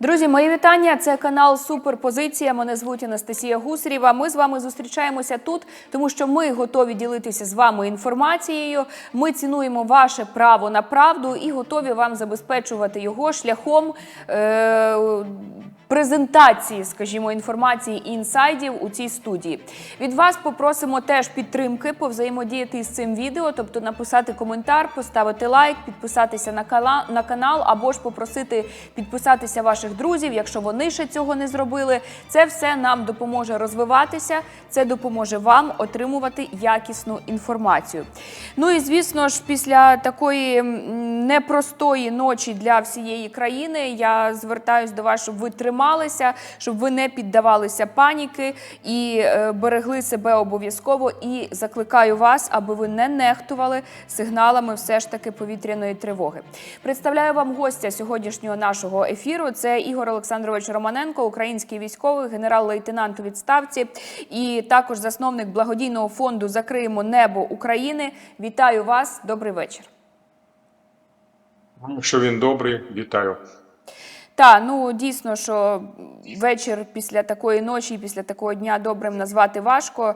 Друзі, мої вітання. Це канал Суперпозиція. Мене звуть Анастасія Гусарєва. Ми з вами зустрічаємося тут, тому що ми готові ділитися з вами інформацією. Ми цінуємо ваше право на правду і готові вам забезпечувати його шляхом. Е- Презентації, скажімо, інформації і інсайдів у цій студії. Від вас попросимо теж підтримки, повзаємодіяти з цим відео, тобто написати коментар, поставити лайк, підписатися на кала- на канал або ж попросити підписатися ваших друзів, якщо вони ще цього не зробили. Це все нам допоможе розвиватися, це допоможе вам отримувати якісну інформацію. Ну і звісно ж, після такої непростої ночі для всієї країни я звертаюсь до вас, щоб ви трималися, щоб ви не піддавалися паніки і е, берегли себе обов'язково. І закликаю вас, аби ви не нехтували сигналами все ж таки повітряної тривоги. Представляю вам гостя сьогоднішнього нашого ефіру. Це Ігор Олександрович Романенко, український військовий, генерал-лейтенант у відставці, і також засновник благодійного фонду Закриємо небо України. Вітаю вас. Добрий вечір. Що він добрий, вітаю. Та ну дійсно, що вечір після такої ночі, після такого дня добрим назвати важко.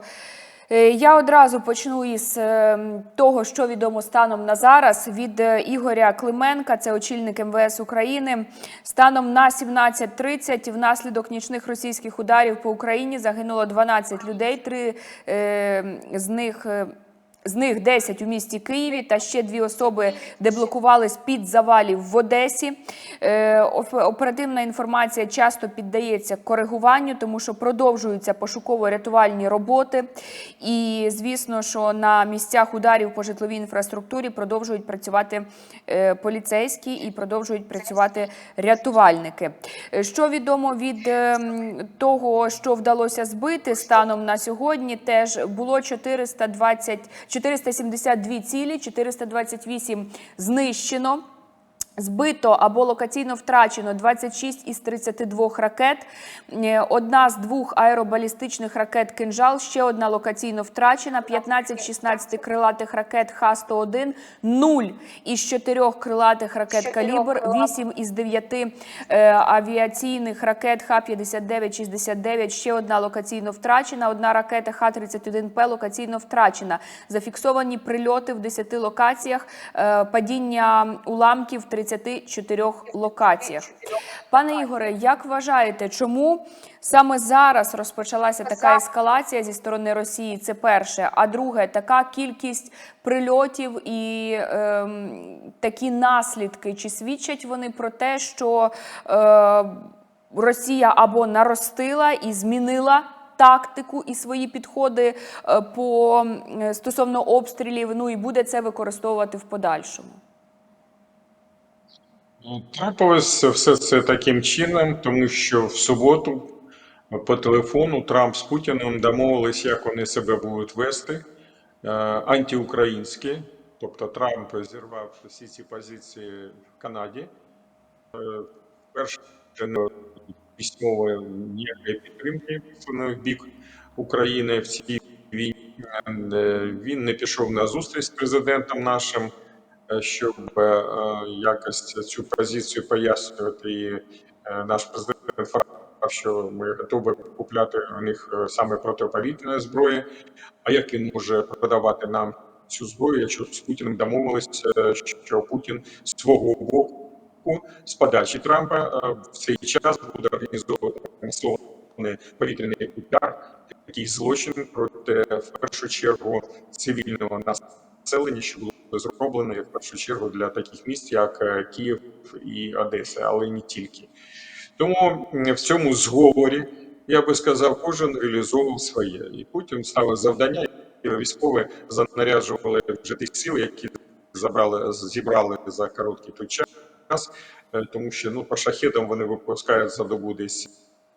Е, Я одразу почну із е, того, що відомо станом на зараз від е, Ігоря Клименка, це очільник МВС України. Станом на 17.30 внаслідок нічних російських ударів по Україні загинуло 12 людей. Три е, з них. З них 10 у місті Києві та ще дві особи деблокувались під завалів в Одесі. Е, Оперативна інформація часто піддається коригуванню, тому що продовжуються пошуково-рятувальні роботи. І звісно, що на місцях ударів по житловій інфраструктурі продовжують працювати е, поліцейські і продовжують працювати рятувальники. Е, Що відомо від е, того, що вдалося збити станом на сьогодні, теж було 420, 472 цілі, 428 знищено. Збито або локаційно втрачено 26 із 32 ракет. Е, Одна з двох аеробалістичних ракет «Кинжал», ще одна локаційно втрачена, 15 16 крилатих ракет Х-101, 0 із 4 крилатих ракет «Калібр», 8 із 9 е, авіаційних ракет Х-59-69, ще одна локаційно втрачена, одна ракета Х-31П локаційно втрачена. Зафіксовані прильоти в 10 локаціях, е, падіння уламків в 34 локаціях. Пане Ігоре, як вважаєте, чому саме зараз розпочалася така ескалація зі сторони Росії? Це перше. А друге, така кількість прильотів і ем, такі наслідки. Чи свідчать вони про те, що е, Росія або наростила і змінила? Тактику і свої підходи е, по стосовно обстрілів, ну і буде це використовувати в подальшому. Трапилось все це таким чином, тому що в суботу по телефону Трамп з Путіним домовились, як вони себе будуть вести. Е, Антиукраїнські, тобто Трамп зірвав всі ці позиції в Канаді. Е, Перше, письмової ніякої підтримки в бік України в цій війні. Е, Він не пішов на зустріч з президентом нашим. Е, щоб е, якось цю позицію пояснювати. І е, наш президент що ми готові купляти у них саме протиповітряної зброї. А як він може продавати нам цю зброю, якщо з Путіним домовилися, що Путін з свого боку з подачі Трампа в цей час буде організовувати повітряний удар, такий злочин проти в першу чергу цивільного населення, що було зроблено в першу чергу для таких міст, як е, Київ і Одеса, але не тільки. Тому в цьому зговорі я би сказав, кожен реалізовував своє, і Путін ставив завдання. Військові занаряджували вже тих сил, які забрали зібрали за короткий той час, е, тому що ну по шахедам вони випускають за добу десь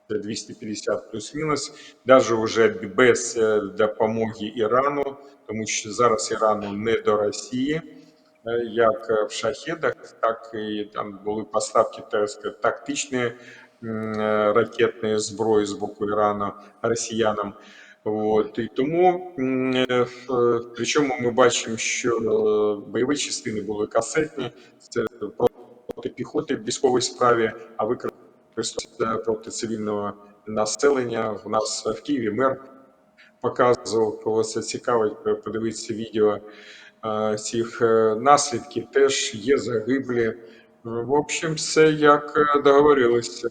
250 плюс-мінус, навіть вже без е, допомоги Ірану, тому що зараз Ірану не до Росії, е, як е, в шахедах, так і там були поставки так тактичної ракетної зброї з боку Ірану росіянам. От, і тому, причому ми бачимо, що бойові частини були касетні, це проти піхоти в військовій справі, а використання використовується проти цивільного населення. У нас в Києві мер показував, кого це цікавить, подивитися відео е, цих е, наслідків. Теж є загиблі. В общем, все як е, договорилися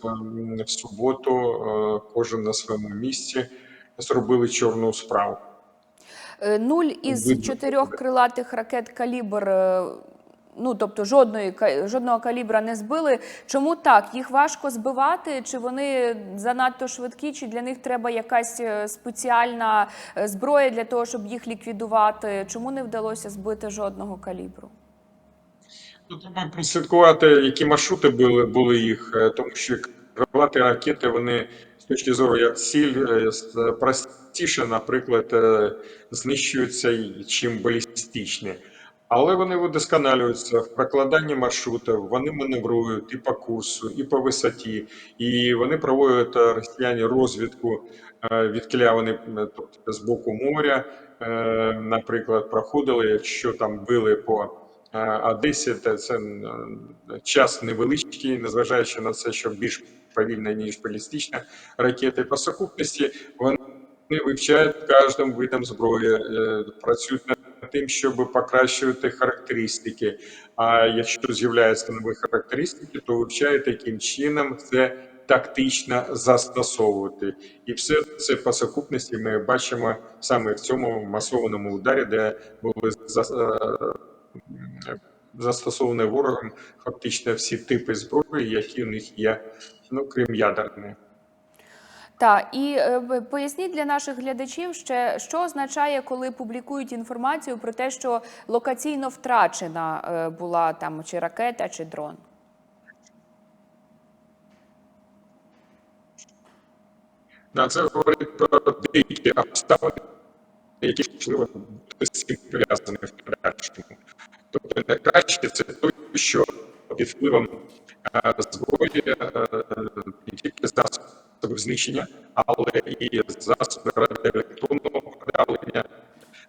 в суботу. е, Кожен на своєму місці зробили чорну справу. Е, Нуль із чотирьох крилатих ракет калібр. Ну, тобто жодної жодного калібра не збили. Чому так? Їх важко збивати? Чи вони занадто швидкі, чи для них треба якась е, спеціальна е, зброя для того, щоб їх ліквідувати? Чому не вдалося збити жодного калібру? Ну, треба прослідкувати, які маршрути були, були їх, е, тому що крилаті ракети, вони з точки зору як ціль простіше, наприклад, знищуються, чим балістичні. Але вони удосконалюються в прокладанні маршрутів, вони маневрують і по курсу, і по висоті, і вони проводять е, росіяни розвідку е, відкиля вони е, тобто, з боку моря, наприклад, проходили, якщо там били по Одесі, та це час невеличкий, незважаючи на це, що більш повільна, ніж балістична ракета. По сукупності вони вивчають кожним видом зброї, працюють над тим, щоб покращувати характеристики. А якщо з'являються нові характеристики, то вивчають, яким чином це тактично застосовувати. І все це по сукупності ми бачимо саме в цьому масованому ударі, де були е, застосовані ворогом фактично всі типи зброї, які у них є, ну крім ядерної. Так, і е, поясніть для наших глядачів ще, що означає, коли публікують інформацію про те, що локаційно втрачена е, була там чи ракета, чи дрон. Це говорить про деякі обставини, які можливо цим пов'язані в подальшому. Тобто найкраще це те, що під впливом е, зброї е, не тільки засобів знищення, але і засоби радіоелектронного подавлення.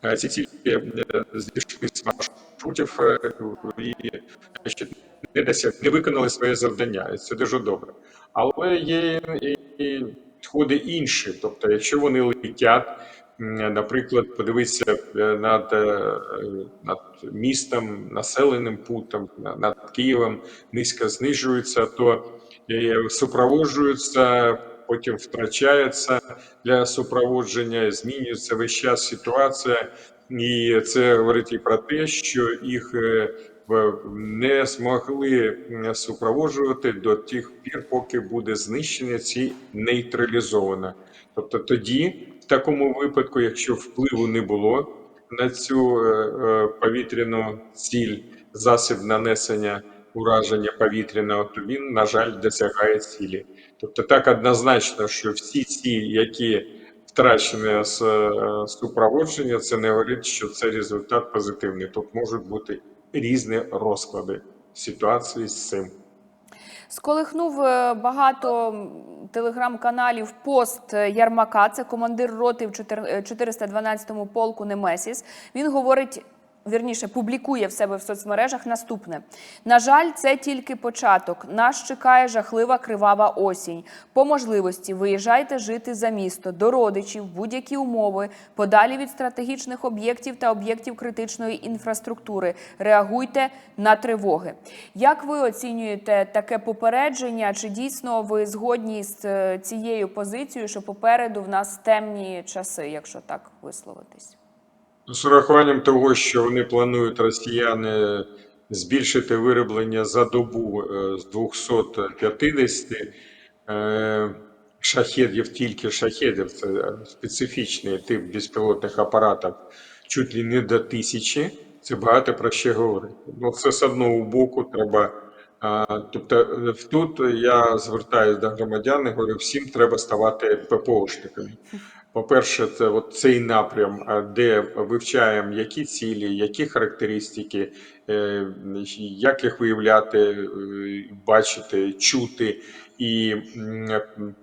Е, Ці цілі е, зійшли з маршрутів е, і не, досяг, не виконали своє завдання. І Це дуже добре. Але є і, підходи інші. Тобто, якщо вони летять, наприклад, подивитися над, над містом, населеним пунктом, над Києвом, низько знижуються, то супроводжуються, потім втрачаються для супроводження, змінюється весь час ситуація, і це говорить і про те, що їх е, не змогли супроводжувати до тих пір, поки буде знищення ці нейтралізовано. Тобто тоді, в такому випадку, якщо впливу не було на цю е, е, повітряну ціль, засіб нанесення ураження повітряного, то він, на жаль, досягає цілі. Тобто так однозначно, що всі ці, які втрачені з е, супроводження, це не говорить, що це результат позитивний. Тут можуть бути різні розклади ситуації з цим. Сколихнув е, багато телеграм-каналів пост е, Ярмака, це командир роти в чотир- е, 412-му полку Немесіс. Він говорить. Вірніше публікує в себе в соцмережах наступне: на жаль, це тільки початок. Нас чекає жахлива кривава осінь. По можливості виїжджайте жити за місто, до родичів, будь-які умови, подалі від стратегічних об'єктів та об'єктів критичної інфраструктури. Реагуйте на тривоги. Як ви оцінюєте таке попередження? Чи дійсно ви згодні з е, цією позицією, що попереду в нас темні часи, якщо так висловитись? З урахуванням того, що вони планують росіяни збільшити вироблення за добу е, з 250 е, шахедів, тільки шахедів, це специфічний тип безпілотних апаратів, чуть ли не до тисячі, це багато про що говорить. Ну, це з одного боку треба. Тобто е, тут я звертаюся до громадян і говорю, всім треба ставати ППОшниками. По-перше, це от цей напрям, де вивчаємо, які цілі, які характеристики, е, як їх виявляти, е, бачити, чути, і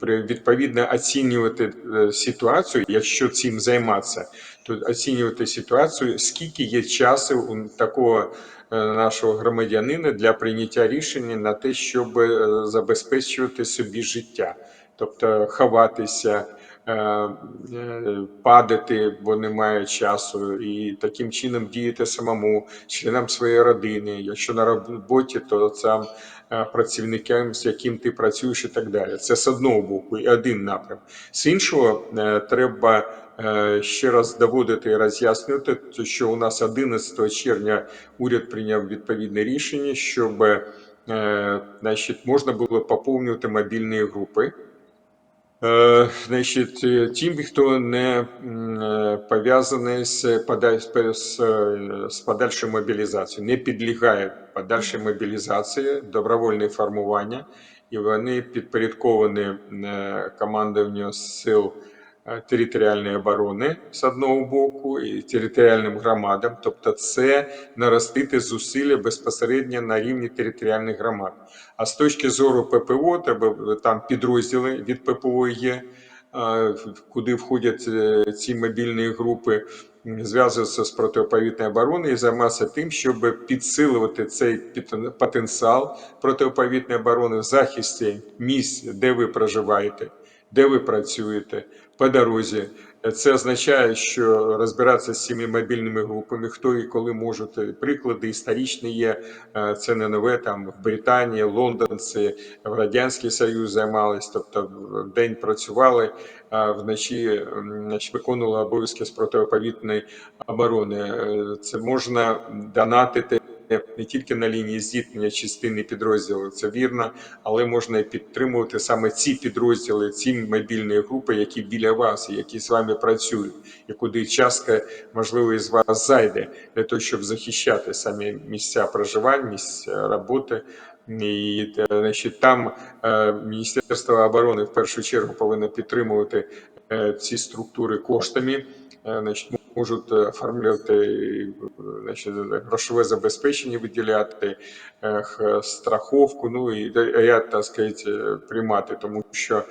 відповідно оцінювати е, ситуацію, якщо цим займатися, то оцінювати ситуацію, скільки є часу у такого нашого громадянина для прийняття рішення на те, щоб забезпечувати собі життя, тобто ховатися. Е, е, Падати, бо немає часу, і таким чином діяти самому, членам своєї родини. Якщо на роботі, то сам е, працівникам, з яким ти працюєш, і так далі. Це з одного боку і один напрям. З іншого, треба ще раз доводити і роз'яснювати, що у нас 11 червня уряд прийняв відповідне рішення, щоб значить, можна було поповнювати мобільні групи. Е, Значить, тим, хто не е, пов'язаний з, з, подальшою мобілізацією, не підлягає подальшій мобілізації, добровольне формування, і вони підпорядковані е, командуванню сил територіальної оборони з одного боку і територіальним громадам, тобто це наростити зусилля безпосередньо на рівні територіальних громад. А з точки зору ППО, треба там підрозділи від ППО є, куди входять е, ці мобільні групи, м, зв'язуватися з протиповітряною обороною і займатися тим, щоб підсилювати цей потенціал протиповітряної оборони в захисті місць, де ви проживаєте, де ви працюєте, по дорозі. Це означає, що розбиратися з цими мобільними групами, хто і коли можуть. Приклади історичні є. Е, Це не нове там в Британії, лондонці, в Радянський Союз займались, тобто в день працювали, а вночі значить, виконували обов'язки з протиповітряної оборони. Е, Це можна донатити. Не тільки на лінії зіткнення частини підрозділів, це вірно, але можна і підтримувати саме ці підрозділи, ці мобільні групи, які біля вас, які з вами працюють, і куди часто можливо із вас зайде для того, щоб захищати самі місця проживання, місця роботи. І е, значить, там е, Міністерство оборони в першу чергу повинно підтримувати ці структури коштами. Е, Значить, можуть оформляти е, значить, грошове забезпечення, виділяти е, страховку, ну і ряд, так сказати, е, приймати, тому що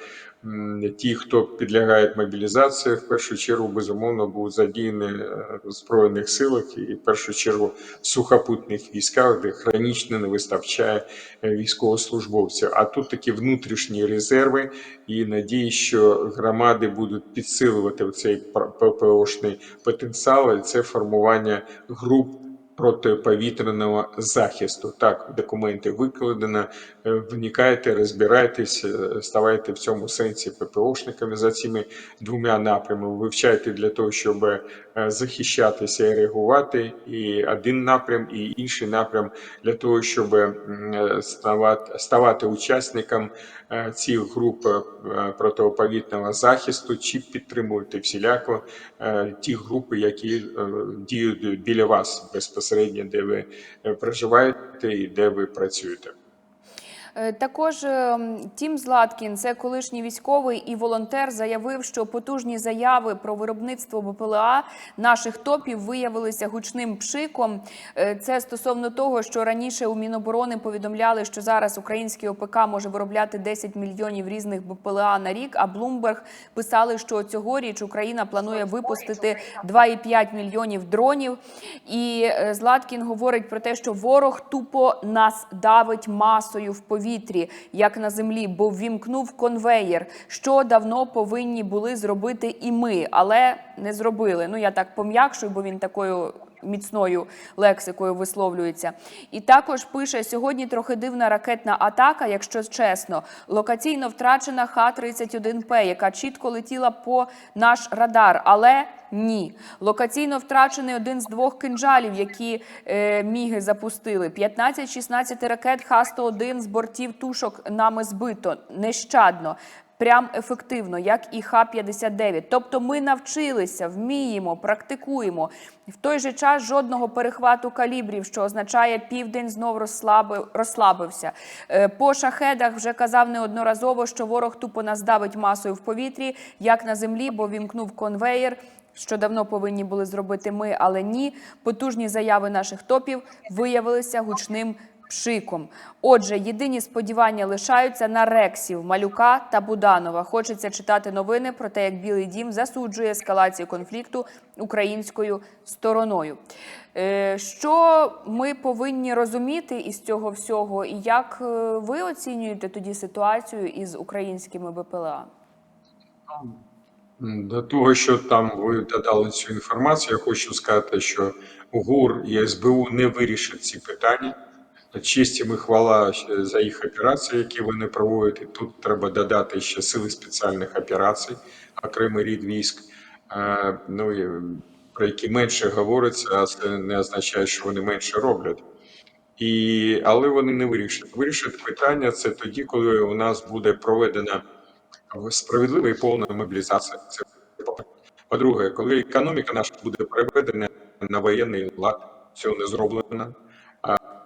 ті, хто підлягають мобілізації, в першу чергу, безумовно, будуть задіяні е, в Збройних силах і в першу чергу в сухопутних військах, де хронічно не вистачає е, військовослужбовців. А тут такі внутрішні резерви і надії, що громади будуть підсилювати цей ППОшний потенціал, і це формування груп протиповітряного захисту. Так, документи викладено, е, вникайте, розбирайтесь, е, ставайте в цьому сенсі ППОшниками за цими двома напрямами. Вивчайте для того, щоб е, захищатися і реагувати. І один напрям, і інший напрям для того, щоб ставати, ставати учасником цих груп протиповітряного захисту, чи підтримувати всіляко ті групи, які діють біля вас безпосередньо, де ви е, проживаєте і де ви працюєте. Е, Також е, Тім Златкін, це колишній військовий і волонтер, заявив, що потужні заяви про виробництво БПЛА наших топів виявилися гучним пшиком. Е, Це стосовно того, що раніше у Міноборони повідомляли, що зараз український ОПК може виробляти 10 мільйонів різних БПЛА на рік. А Bloomberg писали, що цьогоріч Україна планує випустити 2,5 мільйонів дронів. І е, Златкін говорить про те, що ворог тупо нас давить масою в повітрі, як на землі, бо ввімкнув конвеєр, що давно повинні були зробити і ми, але не зробили. Ну я так пом'якшую, бо він такою. Міцною лексикою висловлюється, і також пише сьогодні трохи дивна ракетна атака, якщо чесно, локаційно втрачена Х-31П, яка чітко летіла по наш радар, але ні. Локаційно втрачений один з двох кинжалів, які е, міги запустили. 15-16 ракет Х-101 з бортів тушок нами збито нещадно. Прям ефективно, як і Х-59. Тобто ми навчилися, вміємо, практикуємо. В той же час жодного перехвату калібрів, що означає південь знов розслабив, розслабився. Е, По шахедах вже казав неодноразово, що ворог тупо нас давить масою в повітрі, як на землі, бо вімкнув конвеєр. Що давно повинні були зробити ми, але ні. Потужні заяви наших топів виявилися гучним Пшиком. Отже, єдині сподівання лишаються на Рексів, Малюка та Буданова. Хочеться читати новини про те, як Білий Дім засуджує ескалацію конфлікту українською стороною. Е, Що ми повинні розуміти із цього всього, і як е, ви оцінюєте тоді ситуацію із українськими БПЛА? До того, що там ви додали цю інформацію, я хочу сказати, що ГУР і СБУ не вирішать ці питання. Честь їм і хвала за їх операції, які вони проводять. І Тут треба додати ще сили спеціальних операцій, окремий рід військ, е, ну, про які менше говориться, а це не означає, що вони менше роблять. І, але вони не вирішать. Вирішать питання це тоді, коли у нас буде проведена справедлива і повна мобілізація. Це по-друге, коли економіка наша буде переведена на воєнний лад, цього не зроблено.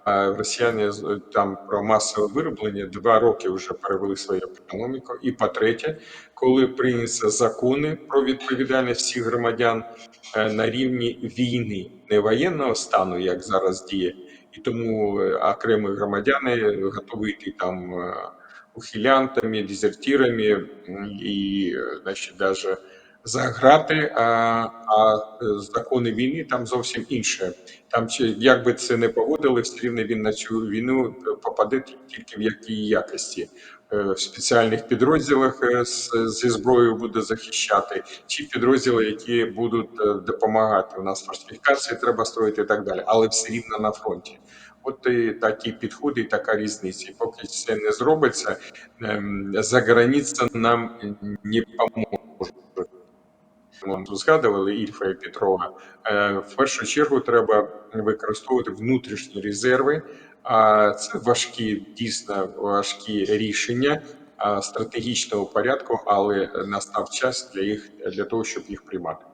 Росіяни там про масове вироблення два роки вже перевели свою економіку. І по-третє, коли прийняться закони про відповідальність всіх громадян е, на рівні війни, не воєнного стану, як зараз діє, і тому е, окремі громадяни готові йти там. е, ухилянтами, дезертирами і, е, значить, даже за грати, а, а е, закони війни там зовсім інше. Там як би це не поводили, все рівно він на цю війну попаде тільки в якій якості. Е, В спеціальних підрозділах е, зі зброєю буде захищати, чи підрозділи, які будуть допомагати. У нас фортифікації треба строїти і так далі, але все рівно на фронті. От і такі підходи, і така різниця. Поки це не зробиться, ем, за границя нам не поможе. Ми згадували Ільфа і Петрова. Е, В першу чергу треба використовувати внутрішні резерви. А це важкі, дійсно важкі рішення стратегічного порядку, але настав час для їх для того, щоб їх приймати.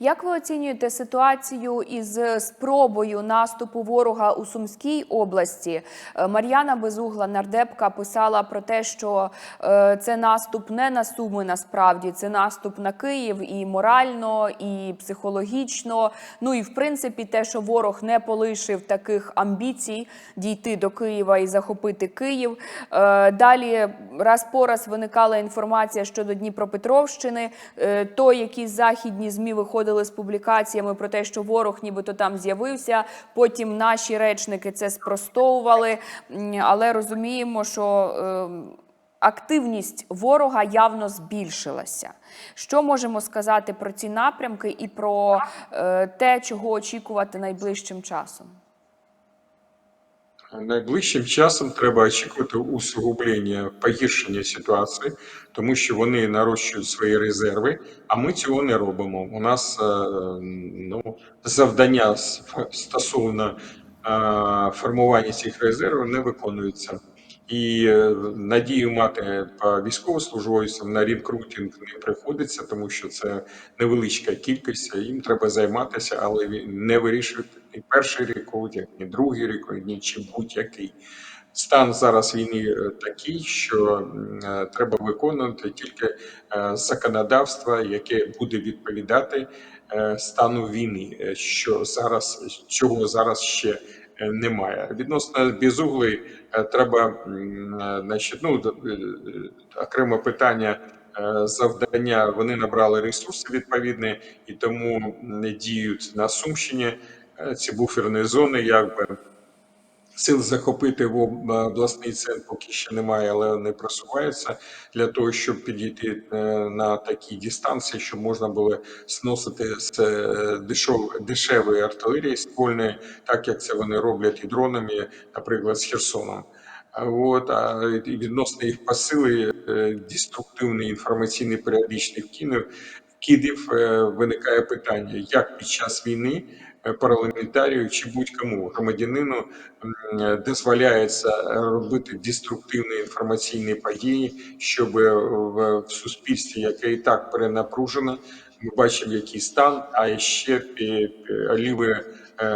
Як ви оцінюєте ситуацію із спробою наступу ворога у Сумській області? Е, Мар'яна Безугла, нардепка, писала про те, що е, це наступ не на Суми, насправді це наступ на Київ і морально, і психологічно. Ну і в принципі, те, що ворог не полишив таких амбіцій дійти до Києва і захопити Київ. Е, Далі раз по раз виникала інформація щодо Дніпропетровщини. То якісь західні змі виходили з публікаціями про те, що ворог нібито там з'явився. Потім наші речники це спростовували, але розуміємо, що. е, Активність ворога явно збільшилася. Що можемо сказати про ці напрямки і про е, те, чого очікувати найближчим часом? Найближчим часом треба очікувати усугублення, погіршення ситуації, тому що вони нарощують свої резерви, а ми цього не робимо. У нас е, ну, завдання стосовно е, формування цих резервів не виконуються. І е, надію мати по військовослужбовцям на рекрутинг не приходиться, тому що це невеличка кількість, їм треба займатися, але не вирішують ні перший рекрутинг, ні другий рекрутинг, ні чи будь-який. Стан зараз війни е, такий, що е, треба виконувати тільки е, законодавство, яке буде відповідати стану війни, що зараз чого зараз ще немає. Відносно безуглої е, треба значить, ну, окреме питання. Завдання вони набрали ресурси відповідні і тому діють на Сумщині. Е, Ці буферні зони, якби Сил захопити в обласний центр поки ще немає, але вони просуваються для того, щоб підійти е, на такі дистанції, щоб можна було зносити з е, дешев, дешевої артилерії ствольної, так як це вони роблять і дронами, наприклад, з Херсоном. От, а відносно їх посили, деструктивний інформаційний періодичний вкинув, вкидів, виникає питання, як під час війни парламентарію чи будь-кому громадянину дозволяється робити деструктивні інформаційні події, щоб в, суспільстві, яке і так перенапружено, ми бачимо, який стан, а ще пі- пі- оліви е,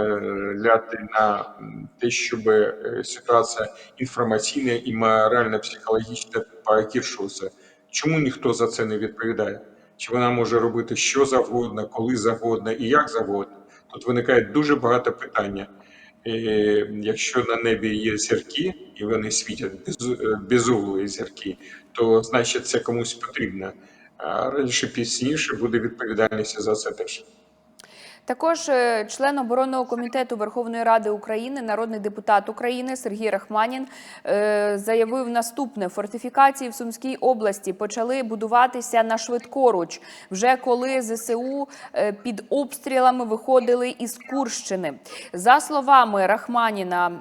ляти на те, щоб е, ситуація інформаційна і морально-психологічно погіршувалася. Чому ніхто за це не відповідає? Чи вона може робити що завгодно, коли завгодно і як завгодно? Тут виникає дуже багато питання. Якщо на небі є зірки, і вони світять без, е, безуглої зірки, то значить це комусь потрібно. А раніше пізніше буде відповідальність за це теж. Також е, член оборонного комітету Верховної Ради України, народний депутат України Сергій Рахманін е, заявив наступне: фортифікації в Сумській області почали будуватися на швидкоруч, вже коли ЗСУ е, під обстрілами виходили із Курщини. За словами Рахманіна,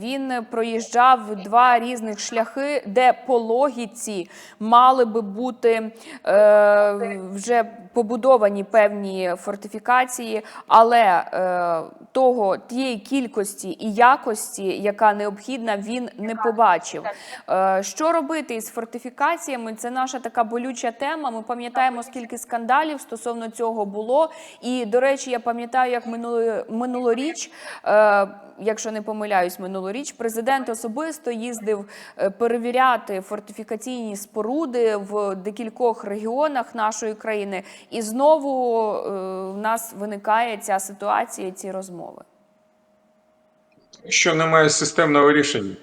він проїжджав два різних шляхи, де по логіці мали би бути вже побудовані певні фортифікації, але е, того тієї кількості і якості, яка необхідна, він не побачив. Е, що робити із фортифікаціями? Це наша така болюча тема. Ми пам'ятаємо, скільки скандалів стосовно цього було. І до речі, я пам'ятаю, як минуло, минулоріч. Е, Якщо не помиляюсь, минулоріч президент особисто їздив е, перевіряти фортифікаційні споруди в декількох регіонах нашої країни, і знову е, в нас виникає ця ситуація, ці розмови. Що немає системного рішення.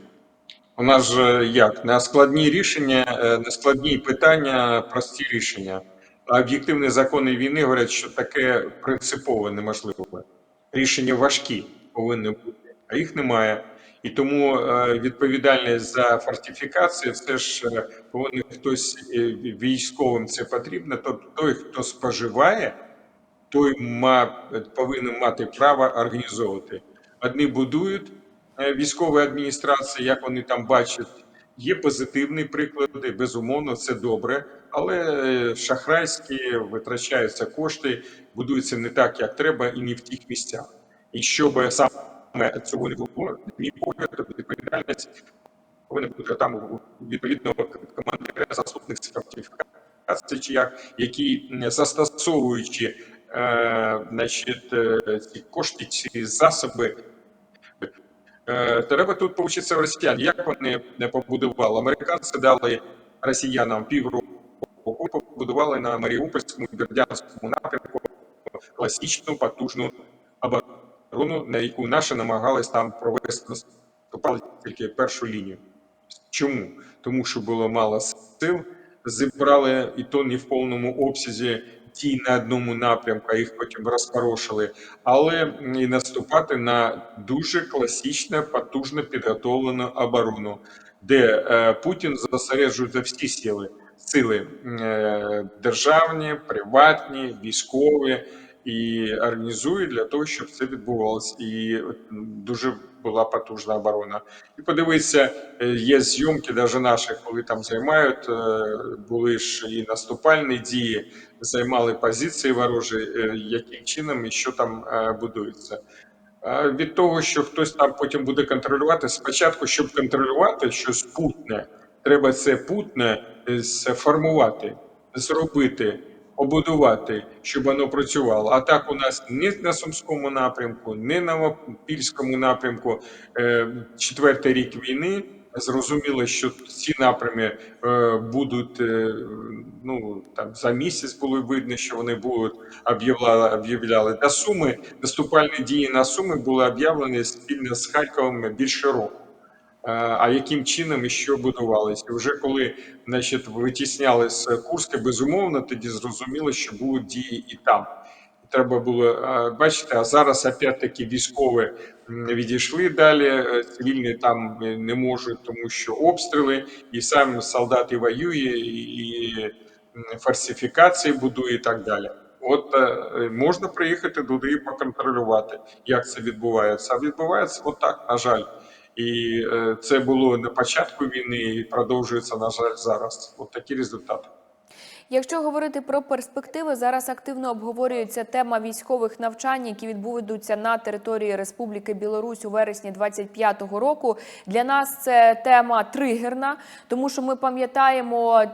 У нас же як? На складні рішення, е, на складні питання, прості рішення. Об'єктивні закони війни говорять, що таке принципово неможливо. Рішення важкі повинні бути, а їх немає. І тому е, відповідальність за фортифікації все ж е, повинен хтось е, військовим це потрібно. Тобто той, хто споживає, той ма, повинен мати право організовувати. Одні будують е, військові адміністрації, як вони там бачать. Є позитивні приклади, безумовно, це добре, але е, шахрайські витрачаються кошти, будуються не так, як треба, і не в тих місцях. І щоб саме цього не було, мій погляд, відповідальність повинна бути там відповідно командира заступник сертифікації, чи як, які застосовуючи е, значить, е, ці кошти, ці засоби. Е, Треба тут повчитися росіян, як вони не побудували. Американці дали росіянам півроку, побудували на Маріупольському і Бердянському напрямку класичну потужну оборону, на яку наші намагались там провести наступали тільки першу лінію. Чому? Тому що було мало сил, зібрали і то не в повному обсязі ті на одному напрямку, а їх потім розпорошили, але і наступати на дуже класичну, потужно підготовлену оборону, де е, Путін зосереджує всі сили, сили е, державні, приватні, військові, і організує для того, щоб це відбувалося. І дуже була потужна оборона. І подивитися, е, є зйомки навіть наших, коли там займають, е, були ж і наступальні дії, займали позиції ворожі, е, яким чином і що там будується. Від того, що хтось там потім буде контролювати, спочатку, щоб контролювати щось путне, треба це путне сформувати, зробити, побудувати, щоб воно працювало. А так у нас ні на Сумському напрямку, ні на Новопільському напрямку е, четвертий рік війни. Зрозуміло, що ці напрями е, будуть е, ну там за місяць було видно, що вони будуть об'являли об'являли до суми. Наступальні дії на суми були об'явлені спільно з Харковом більше року. А яким чином і що будувалося? Вже коли значить, витісняли з Курська, безумовно, тоді зрозуміло, що будуть дії і там. Треба було бачити, а зараз опять-таки військові відійшли далі, е, цивільні там не можуть, тому що обстріли, і сам солдат і воює, і, і фальсифікації будує і так далі. От е, можна приїхати туди і поконтролювати, як це відбувається. А відбувається отак, на жаль. І е, це було на початку війни і продовжується, на жаль, зараз. От такі результати. Якщо говорити про перспективи, зараз активно обговорюється тема військових навчань, які відбудуться на території Республіки Білорусь у вересні 25-го року. Для нас це тема тригерна, тому що ми пам'ятаємо.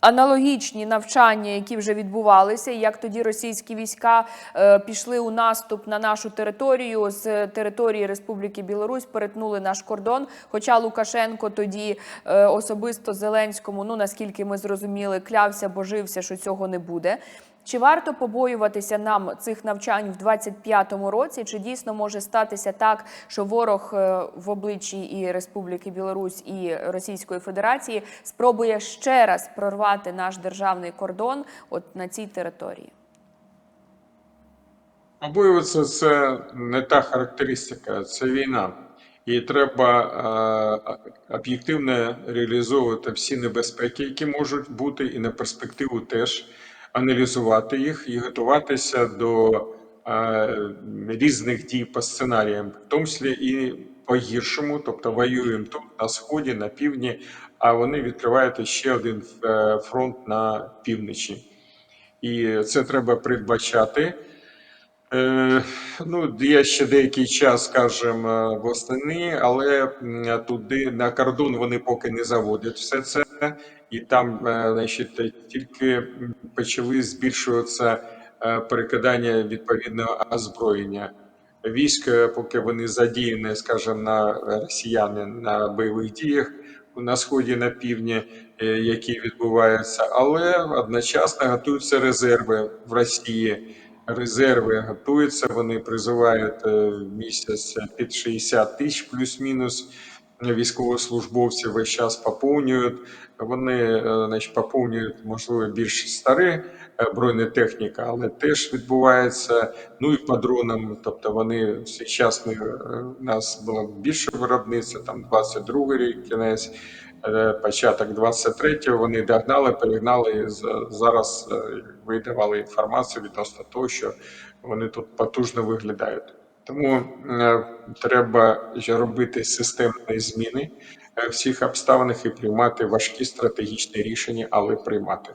Аналогічні навчання, які вже відбувалися, як тоді російські війська е, пішли у наступ на нашу територію з території Республіки Білорусь, перетнули наш кордон. Хоча Лукашенко тоді е, особисто Зеленському, ну наскільки ми зрозуміли, клявся, божився, що цього не буде. Чи варто побоюватися нам цих навчань в 25-му році? Чи дійсно може статися так, що ворог е, в обличчі і Республіки Білорусь і Російської Федерації спробує ще раз прорвати наш державний кордон от на цій території? Побоюватися це не та характеристика, це війна. І треба е, об'єктивно реалізовувати всі небезпеки, які можуть бути, і на перспективу теж аналізувати їх і готуватися до е, різних дій по сценаріям, в тому числі і по гіршому, тобто воюємо тут на сході, на півдні, а вони відкривають ще один е, фронт на півночі. І це треба передбачати. Е, ну, є ще деякий час, скажімо, восени, але туди на кордон вони поки не заводять все це, і там, е, значить, тільки почали збільшуватися е, перекидання відповідного озброєння. Військ, е, поки вони задіяні, скажімо, на росіяни на бойових діях на сході, на півдні, які відбуваються, але одночасно готуються резерви в Росії. Резерви готуються, вони призивають місяць під 60 тисяч плюс-мінус військовослужбовців весь час поповнюють. Вони е, значить, поповнюють, можливо, більш старі е, бронетехніка, але теж відбувається. Ну і по тобто вони сучасні, е, у нас було більше виробництва, там 22 рік, кінець. е, Початок 23-го вони догнали, перегнали і зараз видавали інформацію відносно того, що вони тут потужно виглядають. Тому е, треба робити системні зміни всіх в цих обставинах і приймати важкі стратегічні рішення, але приймати.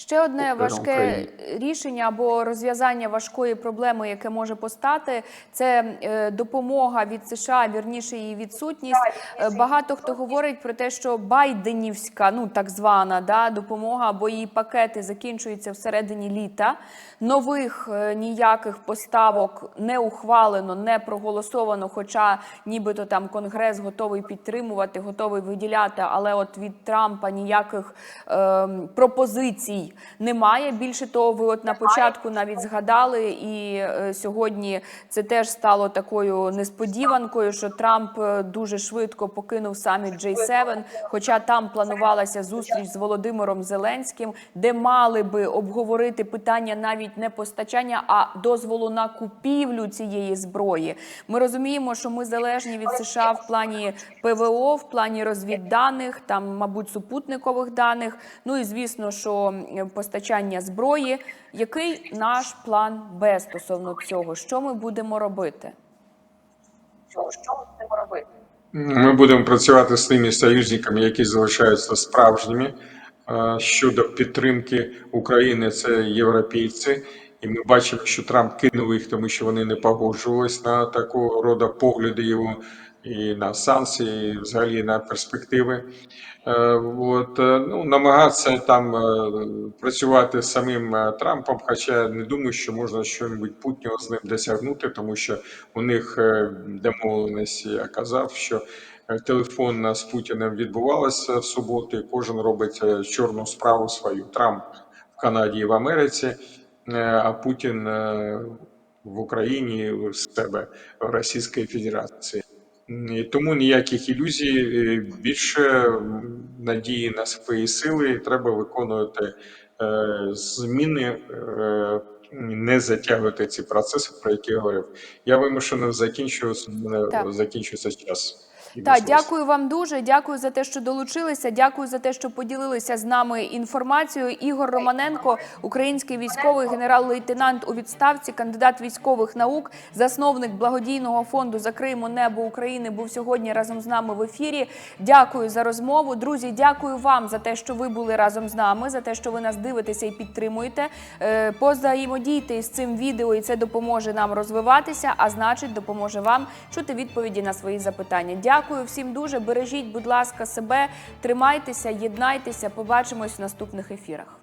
Ще одне важке рішення або розв'язання важкої проблеми, яке може постати, це е, допомога від США, вірніше її відсутність. Е, Багато хто говорить про те, що байденівська, ну так звана да, допомога або її пакети закінчуються всередині літа. Нових е, ніяких поставок не ухвалено, не проголосовано. Хоча нібито там конгрес готовий підтримувати, готовий виділяти. Але от від Трампа ніяких е, пропозицій немає. Більше того, ви от на початку навіть згадали, і е, сьогодні це теж стало такою несподіванкою, що Трамп е, дуже швидко покинув саміт J7, хоча там планувалася зустріч з Володимиром Зеленським, де мали би обговорити питання навіть не постачання, а дозволу на купівлю цієї зброї. Ми розуміємо, що ми залежні від США в плані ПВО, в плані розвідданих, там, мабуть, супутникових даних. Ну і звісно, що постачання зброї. Який наш план Б стосовно цього? Що ми будемо робити? що, ми будемо робити? Ми будемо працювати з тими союзниками, які залишаються справжніми е, щодо підтримки України. Це європейці, і ми бачимо, що Трамп кинув їх, тому що вони не погоджувались на такого роду погляди його і на санкції, і взагалі на перспективи. Е, От, е, ну, намагатися там е, працювати з самим Трампом, хоча не думаю, що можна щось путнього з ним досягнути, тому що у них домовленість, я казав, що телефонна з Путіним відбувалася в суботу, і кожен робить чорну справу свою. Трамп в Канаді і в Америці, а Путін в Україні в себе в Російській Федерації. І тому ніяких ілюзій, е, більше надії на свої сили треба виконувати е, зміни, е, не затягувати ці процеси, про які я говорив. Я вимушено закінчую, закінчується час. Так, дякую вам дуже. Дякую за те, що долучилися. Дякую за те, що поділилися з нами інформацією. Ігор Романенко, український військовий генерал-лейтенант у відставці, кандидат військових наук, засновник благодійного фонду Закриємо небо України. Був сьогодні разом з нами в ефірі. Дякую за розмову. Друзі, дякую вам за те, що ви були разом з нами, за те, що ви нас дивитеся і підтримуєте. Е, Позаємодійте із цим відео, і це допоможе нам розвиватися, а значить, допоможе вам чути відповіді на свої запитання. Дякую всім дуже. Бережіть, будь ласка, себе, тримайтеся, єднайтеся. Побачимось в наступних ефірах.